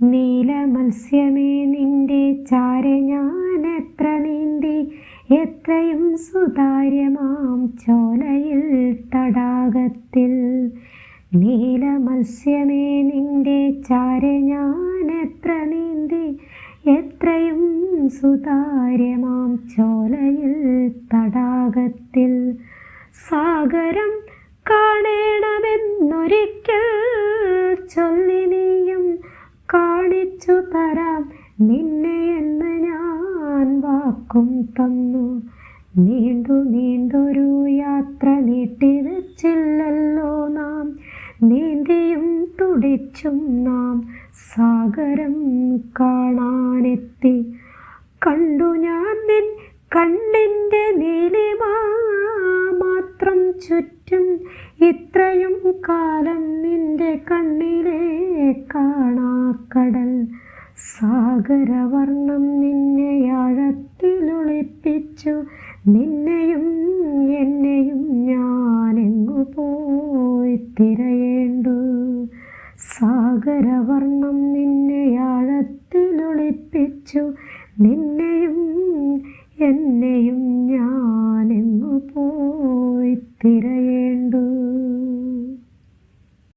നീലമത്സ്യമേ നിന്റെ ചാര ഞാൻ എത്ര നീന്തി എത്രയും സുതാര്യമാം ചോലയിൽ തടാകത്തിൽ. നീല മത്സ്യമേ നിന്റെ ചാര ഞാൻ എത്ര നീന്തി എത്രയും സുതാര്യമാം ചോലയിൽ തടാകത്തിൽ. സാഗരം കാണണമെന്നൊരിക്കൽ തരാം. നിന്നെ എന്ന് ഞാൻ വാക്കും തന്നു. നീണ്ടു നീണ്ടൊരു യാത്ര നീട്ടി നീട്ടിവെച്ചില്ലല്ലോ നാം. നീന്തിയും തുടിച്ചും നാം സാഗരം കാണാനെത്തി. കണ്ടു ഞാൻ നിൻ കണ്ണിന്റെ നീലിമ മാത്രം ചുറ്റും. ഇത്രയും കാലം നിന്റെ കണ്ണിലെ കാണാക്കടൽ സാഗരവർണം നിന്നെ ആഴത്തിലൊളിപ്പിച്ചു. നിന്നെയും എന്നെയും ഞാനെങ്ങു പോയി തിരയേണ്ടു? സാഗരവർണം നിന്നെ ആഴത്തിലൊളിപ്പിച്ചു. നിന്നെയും എന്നെയും ഞാനെങ്ങു പോയി തിരയേണ്ടു?